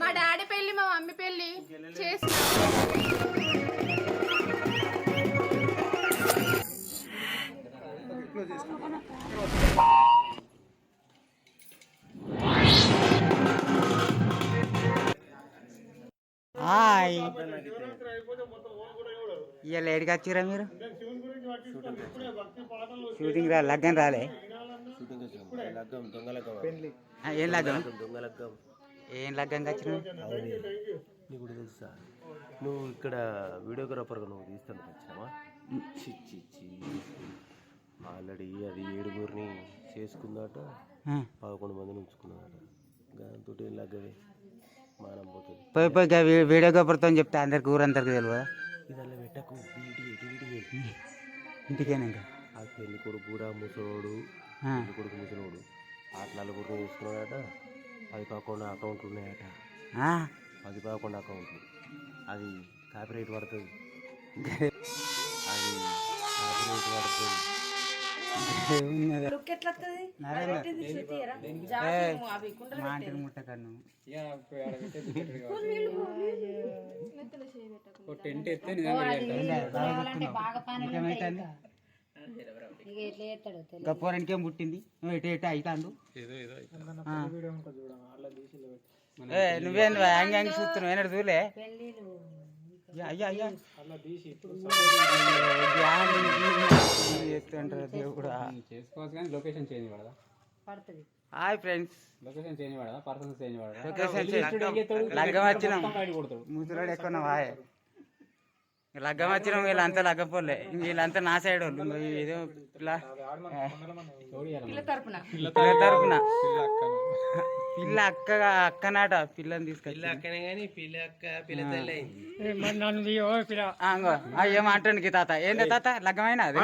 మా డాడీ పెళ్ళి మా మమ్మీ పెళ్ళి హాయ్. ఇవాళ ఏడికి వచ్చిరా మీరు? షూటింగ్ రా లగ్గం రాలే. ఏం లగ్గం? దొంగ లగ్గం. ఏం వచ్చినావు అవును. నీకు కూడా తెలుసా? నువ్వు ఇక్కడ వీడియోగ్రాఫర్గా నువ్వు తీస్తాను వచ్చినావా? చి చి చి ఆల్రెడీ అది ఏడుగురిని చేసుకుందాట పదకొండు మందిని ఉంచుకున్నదట. దాంతో ఏం లగ్గవే? మానం పోతుంది. పోయి పోయి గా వీ- వీడియో గోపురతో చెప్తే అందరికి ఊరందరికి తెలియదా ఇదల్లా పెట్టకు ఇంటికేనా ఇంకా? ఆ పెళ్ళి కొడుకు కూడా ముసలోడు పెళ్ళి కొడుకు ముసలోడు. ఆ నలుగురిని చూసుకున్నాడట. పది పదకొండు అకౌంట్లు ఉన్నాయట. పది పదకొండు అకౌంట్లు అది కాపీరైట్ పడుతుంది. అది కాపీరైట్ పడుతుంది గప్పోరానికేం పుట్టింది. నువ్వు ఎటు ఎటు అవుతాండు ఆ. ఏ నువ్వేంది హ్యాంగ్ హ్యాంగ్ చూస్తున్నావు? ఏనాడు చూలే అయ్యా, అయ్యా అయ్యా చేస్తుంటారు దేవుడా? చేసుకోవచ్చు కానీ లొకేషన్ చేంజ్ పడదా హాయ్ ఫ్రెండ్స్. లొకేషన్ చేంజ్ పడదా పర్సన్స్ చేంజ్ పడదా లొకేషన్ లగ్గం వచ్చినాం. ముసలాడు ఎక్కువ వాయ్ లగ్గం వచ్చినాం వీళ్ళంతా లగ్గం పోలే ఇంక వీళ్ళంతా నా సైడ్ వాళ్ళు. ఏదో పిల్ల తరపున. పిల్ల అక్క అక్కనాట పిల్లని తీసుకొచ్చి అక్క తాత. ఏంది తాత? లగ్గమైనా అది?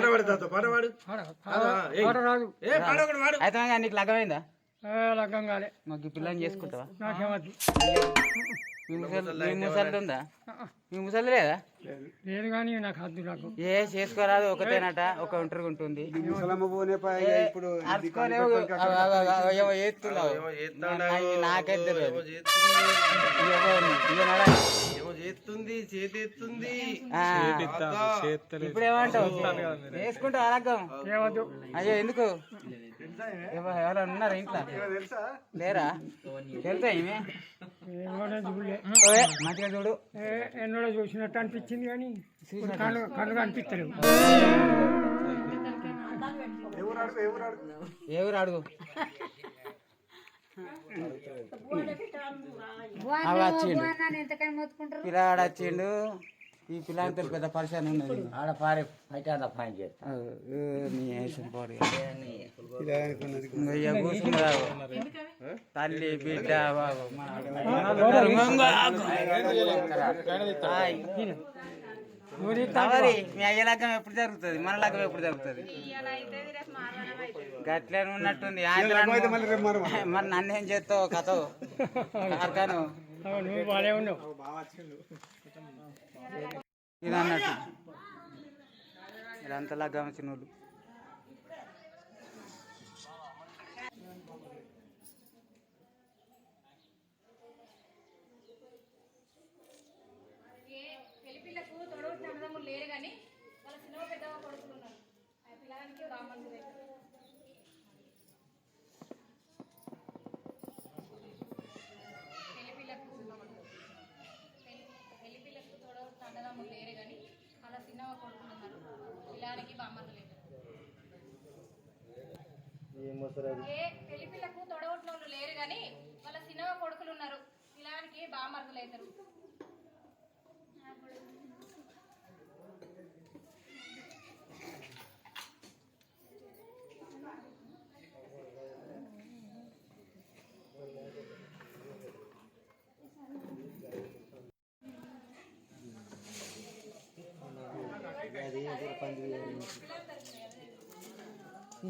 అయితే కానీ నీకు లగ్గమైందా? లగ్గం కాలే. మాకు పిల్లని చేసుకుంటావా? మీ ముసలి మీ ముసలి ఉందా? మీ ముసలి లేదా? లేదు. కానీ నాకు వద్దు నాకు. ఏ చేసుకోరాదు ఒకటేనట ఒక ఒంటరిగా ఉంటుంది నాకైతే ఇప్పుడు ఏమంటావు వేసుకుంటావు అలాగం అయ్యో ఎందుకు? ఎవ- ఎవరైనా ఉన్నారా ఇంట్లో. లేరా? తెలుసా ఈమె? మంచిగా చూడు. ఏ- ఎన్నడో చూసినట్టు అనిపించింది కానీ కళ్ళు కనిపిస్తలేవు ఊరు అడుగు పిల్లగాడు వచ్చిండు. ఈ పిల్లలతో పెద్ద పరిచయం ఉన్నది ఆడ పారే పైట ఫైన్ చేస్తా నీ వేసిన పాడు ఇక కూర్చున్నారు తల్లి బిడ్డ మీ అయ్య లగ్గం ఎప్పుడు జరుగుతుంది మన లగ్గం ఎప్పుడు జరుగుతుంది గట్లే ఉన్నట్టుంది మరి నన్ను ఏం చేస్తావు కథ కార్ఖాను అవు, నువ్వు బాగానే ఉన్నావు ఇది అన్నట్టు ఇదంతా లగ్గం వచ్చిన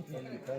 Membuka.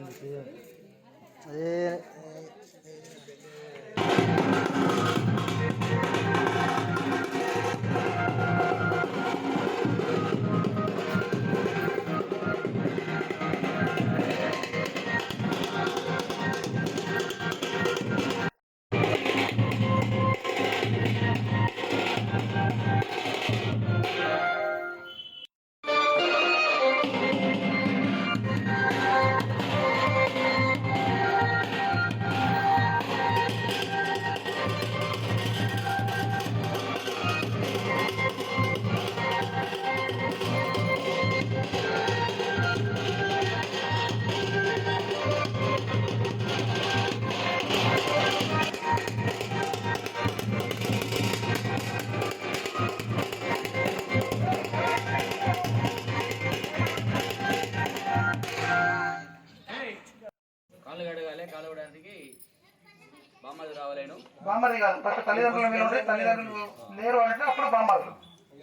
బామ్మది కాదు ఫస్ట్ తల్లిదండ్రుల మీద ఉంటే తల్లిదండ్రులు లేరు అంటే అప్పుడు బామ్మది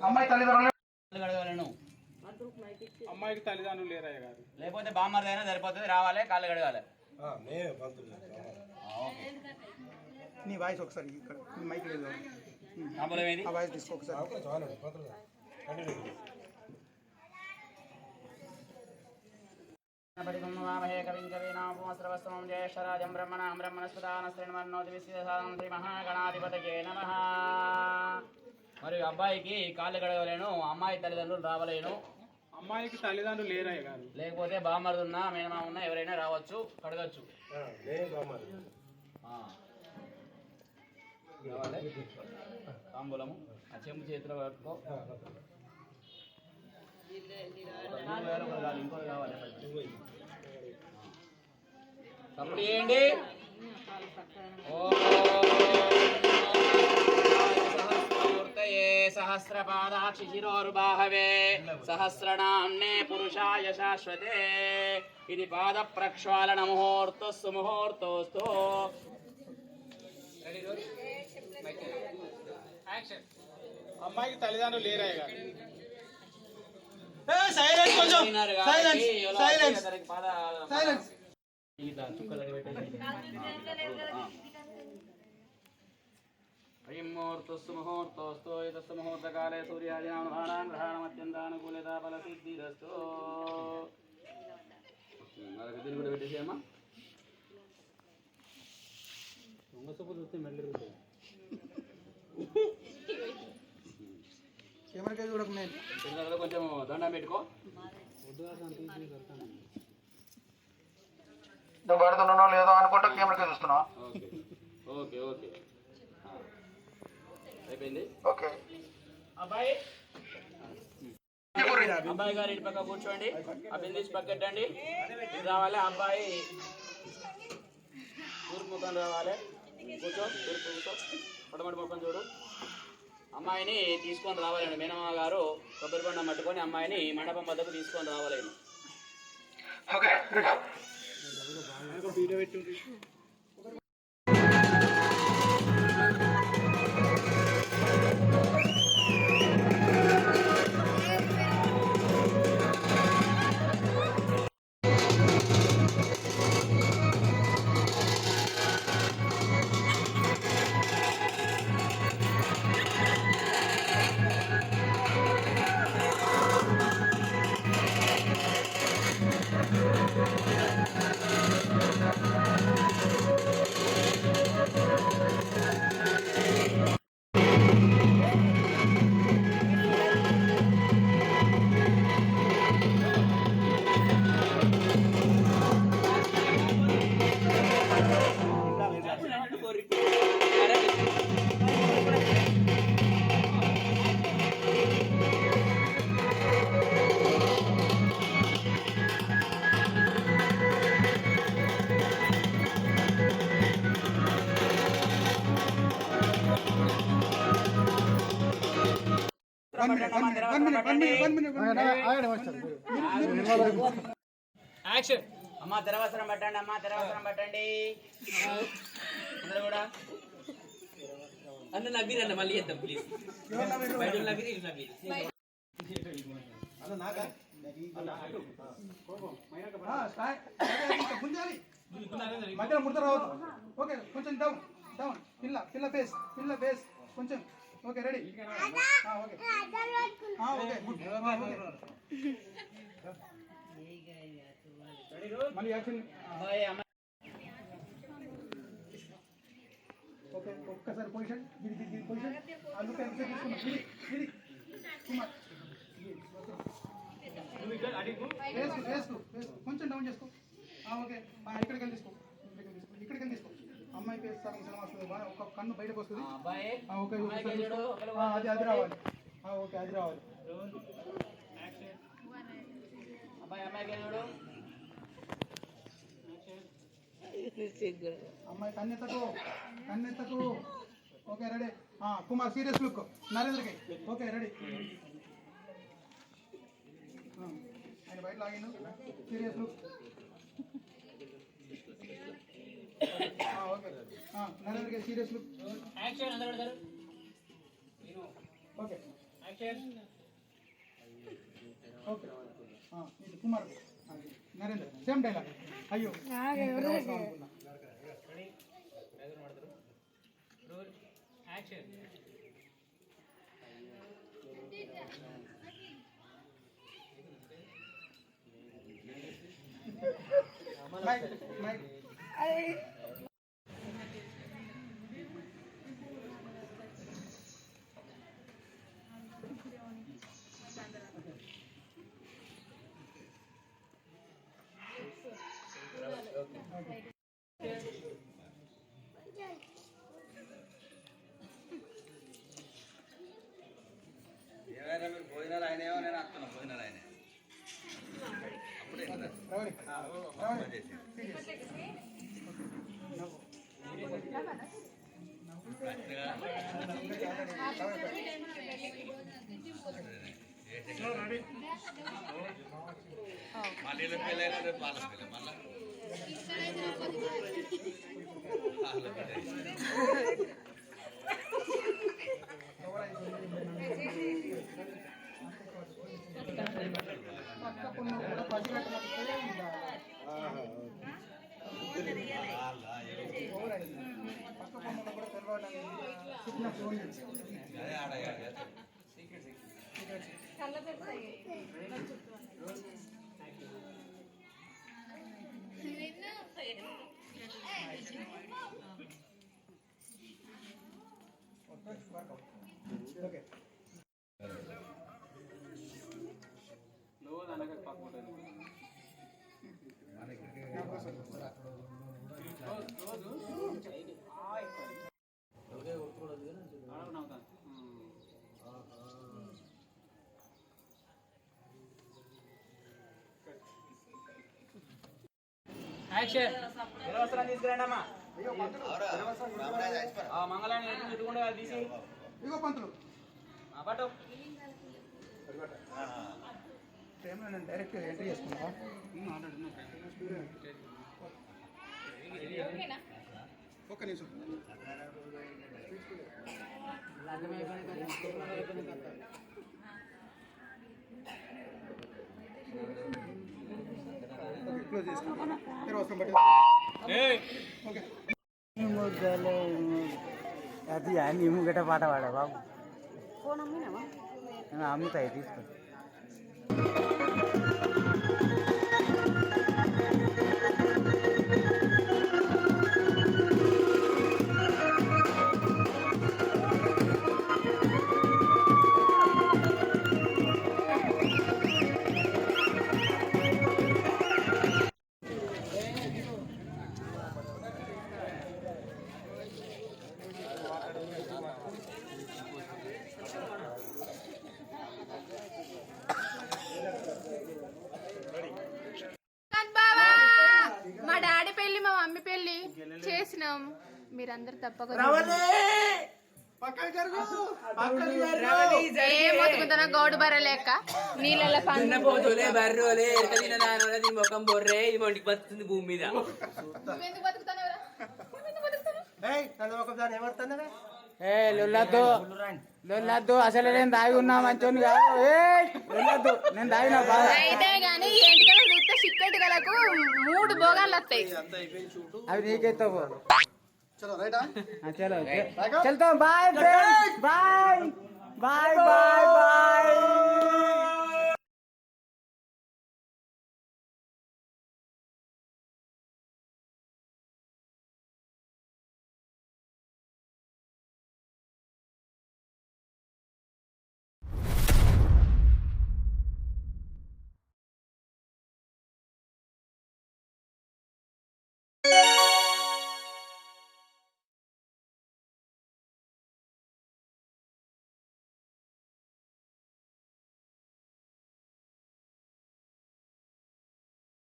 అమ్మాయి తల్లిదండ్రులు అమ్మాయికి తల్లిదండ్రులు లేరయ్య గారు లేకపోతే అయినా సరిపోతుంది రావాలి కాళ్ళు కడగాలి నీ వాయిస్ ఒకసారి మైక్ లేదు ఆ వాయిస్ తీసుకో ఒకసారి జ్యేష్ఠరాజం బ్రహ్మణాం నమః మరియు అబ్బాయికి కాళ్ళు కడగలేను అమ్మాయి తల్లిదండ్రులు రావలేను. అమ్మాయికి తల్లిదండ్రులు లేరయ్య గారు. లేకపోతే బామ్మర్ది ఉన్నా మేనమా ఉన్నా ఎవరైనా రావచ్చు కడగచ్చు. తాంబూలము. ఆ చెంబు చేతిలో కావాలి, ఇంకోటి కావాలి. తప్పుడు చేయండి. సహస్రపాదాక్షి శిరోర్బాహవే. సహస్రనామ్నే పురుషాయ శాశ్వతే. ఇది పాద ప్రక్షాళన ముహూర్తస్సు ముహూర్తోస్తు. అమ్మాయికి తల్లిదండ్రులు లేరయ్య గారు ముహూర్తస్సు ముహూర్తోస్తు ఎతస్సు ముహూర్తకాలే సూర్యాదినాం గ్రహణమత్యంతానుకూలత ఫల సిద్ధిరస్తు వాళ్ళకి దీన్ని కూడా పెట్టేసేయమ్మా చూడకు నేను పిల్లలు కొంచెం దండం పెట్టుకో నువ్వు పడుతున్నానో లేదో అనుకుంటా కెమెరాకే చూస్తున్నావా? Okay okay. అయిపోయింది? ఓకే. అబ్బాయి. అబ్బాయి గారు ఇటు పక్క కూర్చోండి. ఆ బిందీస్ పక్కెట్టండి ఇది రావాలి అబ్బాయి. తూర్పు ముఖం రావాలి. కూర్చో తూర్పు కూర్చో. పడమటి ముఖం చూడు. అమ్మాయిని తీసుకొని రావాలండి. మేనమ్మ గారు కొబ్బరి బండ పట్టుకొని అమ్మాయిని మండపం వద్దకు తీసుకొని రావాలండి. ఓకే വീഡിയോ വെച്ചോണ്ടിരിക്കും. యాక్షన్. అమ్మ తెరవసరం పట్టండి అమ్మ తెరవసరం పట్టండి. అందరూ కూడా. అన్న నవ్విరు అన్న మళ్ళీ చేద్దాం ప్లీజ్ బయట నవ్విరు ఇటు నవ్విరు. మధ్యలో ముడత రావద్దు. ఓకే కొంచెం డౌన్ డౌన్ పిల్ల పిల్ల ఫేస్ పిల్ల ఫేస్ కొంచెం. ఓకే రెడీ ఓకే ఆ, ఓకే గుడ్ ఆ, ఓకే మళ్ళీ యాక్షన్ అబ్బాయి అమ్మాయి ఓకే ఒక్కసారి పొజిషన్ గిరి గిరి గిరి పొజిషన్ ఆ లుక్ ఎంత తీసుకున్నా గిరి గిరి కుమార్ వేసుకో వేసుకో వేసుకో కొంచెం డౌన్ చేసుకో ఆ, ఓకే ఆ, ఇక్కడికి వెళ్ళి తీసుకో ఇక్కడికి వెళ్ళి తీసుకో ఇక్కడికి వెళ్ళి తీసుకో వస్తుంది. ఒక కన్ను బయటకు వస్తుంది. అది అది రావాలి. ఓకే అది రావాలి. అమ్మాయి కన్నెత్తకు కన్నెత్తకు okay ready. Kumar serious look. నరేంద్రకి. Okay ready. ఆయన బయట లాగిన serious look. Narendra serious look action అందరూ పెడతారు ఓకే. Action okay. ఆ, ఇది కుమార్. నరేంద్ర సేమ్ డైలాగ్ అయ్యో. అనుకున్నా. Action mic mic Ravali Ravali పక్క పొన్ను కూడా పసిగట్టకపోతే ఇంకా ఓవరైంది. పక్క పొన్నులో కూడా తెలవడానికి సిగ్నల్ ఫోన్ చేసి. కళ్ళ పెడతాయి ఓకే యాక్షన్ నిలవసరం తీసుకురండి అమ్మా ఆ మంగళాన్ని ఎటు పెట్టుకుంటే అది తీసి ఇగో పంతులు. ఆ పట్టు. టైంలో నేను డైరెక్ట్ ఎంట్రీ చేసుకున్నావా ఓకేనా ఒక్క నిమిషం. ఓకే క్లోజ్ చేసుకుంటాను మీరు అవసరం బట్టి ఓకే అది నీ ముంగట పాట పాడా బాబు? అమ్ముతాయి తీసుకో. మీరందరూ తప్పక ఏం గౌడు బర్రె లేక నీళ్ళ పోతులే బర్రోలే ఎరక దీని ముఖం బొర్రే ఇది బతుకుతుంది భూమి మీద? ఏ లొల్లద్దు. లొల్లద్దు అసలు నేను దాగి ఉన్నా మంచోని కాదు. ఏ లొల్లద్దు నేను దాగినా బాగా. అయితే గాని ఎంటికలు చూస్తే చిక్కటి మూడు భోగాలు వస్తాయి. అవి నీకైతే चलो राइट हाँ चलो चलता हूँ bye bye bye bye bye